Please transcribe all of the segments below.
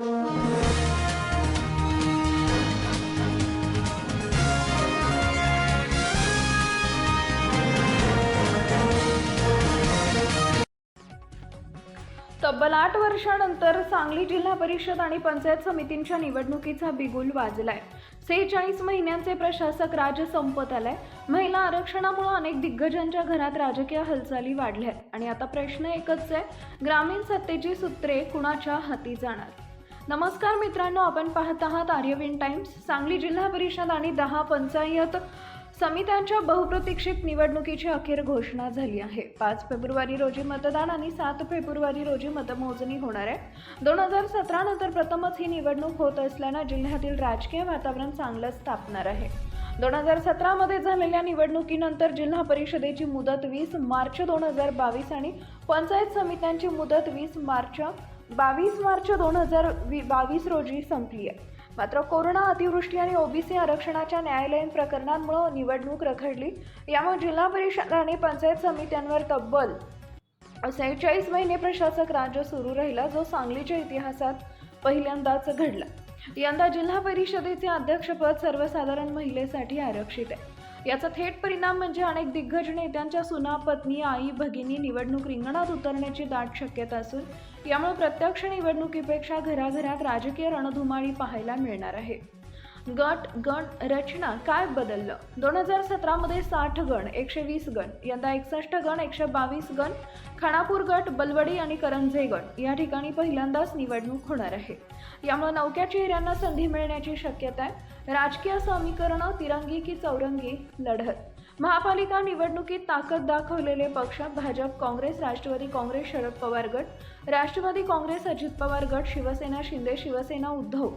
तब्बल आठ वर्षानंतर सांगली जिल्हा परिषद आणि पंचायत समितींच्या निवडणुकीचा बिगुल वाजलाय. सेहेचाळीस महिन्यांचे प्रशासक राज संपत आलाय. महिला आरक्षणामुळे अनेक दिग्गजांच्या घरात राजकीय हालचाली वाढल्या आहेत आणि आता प्रश्न एकच आहे ग्रामीण सत्तेची सूत्रे कुणाच्या हाती जाणार? नमस्कार मित्रांनो आपण पाहत आहात आर्यविन टाइम्स. सांगली जिल्हा परिषद आणि दहा पंचायत समित्यांच्या बहुप्रतीक्षित निवडणुकीची अखेर घोषणा झाली आहे. पाच फेब्रुवारी रोजी मतदान आणि सात फेब्रुवारी रोजी मतमोजणी होणार आहे. दोन हजार सतरा नंतर प्रथमच ही निवडणूक होत असल्यानं जिल्ह्यातील राजकीय वातावरण चांगलंच तापणार आहे. दोन हजार सतरामध्ये झालेल्या निवडणुकीनंतर जिल्हा परिषदेची मुदत वीस मार्च दोन हजार बावीस आणि पंचायत समित्यांची मुदत वीस मार्च बावीस मार्च दोन हजार वी बावीस रोजी संपली आहे. मात्र कोरोना अतिवृष्टी आणि ओबीसी आरक्षणाच्या न्यायालयीन प्रकरणांमुळे निवडणूक रखडली. यामुळे जिल्हा परिषद आणि पंचायत समित्यांवर तब्बल सेहेचाळीस महिने प्रशासक राज्य सुरू राहिला जो सांगलीच्या इतिहासात पहिल्यांदाच घडला. यंदा जिल्हा परिषदेचे अध्यक्षपद सर्वसाधारण महिलेसाठी आरक्षित आहे. याचा थेट परिणाम म्हणजे अनेक दिग्गज नेत्यांच्या सुना पत्नी आई भगिनी निवडणूक रिंगणात उतरण्याची दाट शक्यता असून यामुळे प्रत्यक्ष निवडणुकीपेक्षा घराघरात राजकीय रणधुमाळी पाहायला मिळणार आहे. गट गण रचना काय बदललं? दोन हजार सतरामध्ये साठ गण एकशे वीस गण यंदा एकसष्ट गण एकशे बावीस गण खानापूर गट बलवडी आणि करंजे गट या ठिकाणी पहिल्यांदाच निवडणूक होणार आहे. यामुळे नौक्या चेहऱ्यांना संधी मिळण्याची शक्यता आहे. राजकीय समीकरणं तिरंगी की चौरंगी लढत. महापालिका निवडणुकीत ताकद दाखवलेले पक्ष भाजप काँग्रेस राष्ट्रवादी काँग्रेस शरद पवार गट राष्ट्रवादी काँग्रेस अजित पवार गट शिवसेना शिंदे शिवसेना उद्धव.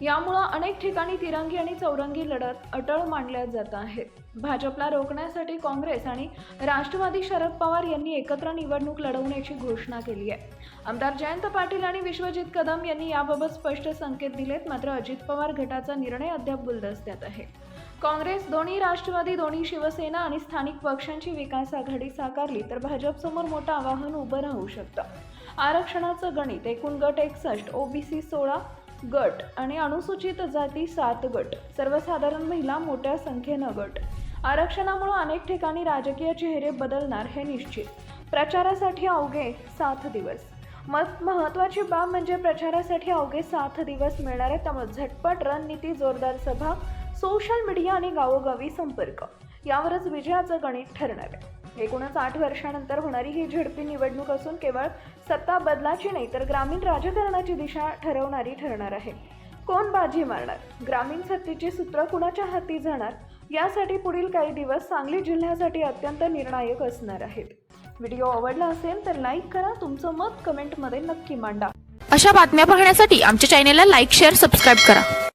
यामुळं अनेक ठिकाणी तिरंगी आणि चौरंगी लढत अटळ मांडल्या जात आहेत. भाजपला रोखण्यासाठी काँग्रेस आणि राष्ट्रवादी शरद पवार यांनी एकत्र निवडणूक लढवण्याची घोषणा केली आहे. आमदार जयंत पाटील आणि विश्वजित कदम यांनी याबाबत स्पष्ट संकेत दिलेत मात्र अजित पवार गटाचा निर्णय अद्याप गुलदस्त्यात आहे. काँग्रेस दोन्ही राष्ट्रवादी दोन्ही शिवसेना आणि स्थानिक पक्षांची विकास आघाडी साकारली तर भाजपसमोर मोठं आव्हान उभं राहू शकतं. आरक्षणाचं गणित एकूण गट एकसष्ट ओबीसी सोळा गट आणि अनुसूचित जाती सात गट. सर्वसाधारण महिला मोठ्या संख्येनं गट. आरक्षणामुळे अनेक ठिकाणी राजकीय चेहरे बदलणार हे निश्चित. प्रचारासाठी अवघे सात दिवस. मत महत्त्वाची बाब म्हणजे प्रचारासाठी अवघे सात दिवस मिळणार आहे त्यामुळे झटपट रणनीती जोरदार सभा सोशल मीडिया आणि गावोगावी संपर्क. यावरच विजयाचं गणित ठरणार आहे. एकूणच आठ वर्षानंतर होणारी ही झडपी निवडणूक असून केवळ सत्ता बदलाची नाही तर ग्रामीण राजकारणाची दिशा ठरवणारी ठरणार आहे. कोण बाजी मारणार? ग्रामीण सत्तेची सूत्र कुणाच्या हाती जाणार? यासाठी पुढील काही दिवस सांगली जिल्ह्यासाठी अत्यंत निर्णायक असणार आहेत. व्हिडिओ आवडला असेल तर लाईक करा तुमचं मत कमेंटमध्ये नक्की मांडा. अशा बातम्या पाहण्यासाठी आमच्या चॅनेलला लाईक शेअर सबस्क्राईब करा.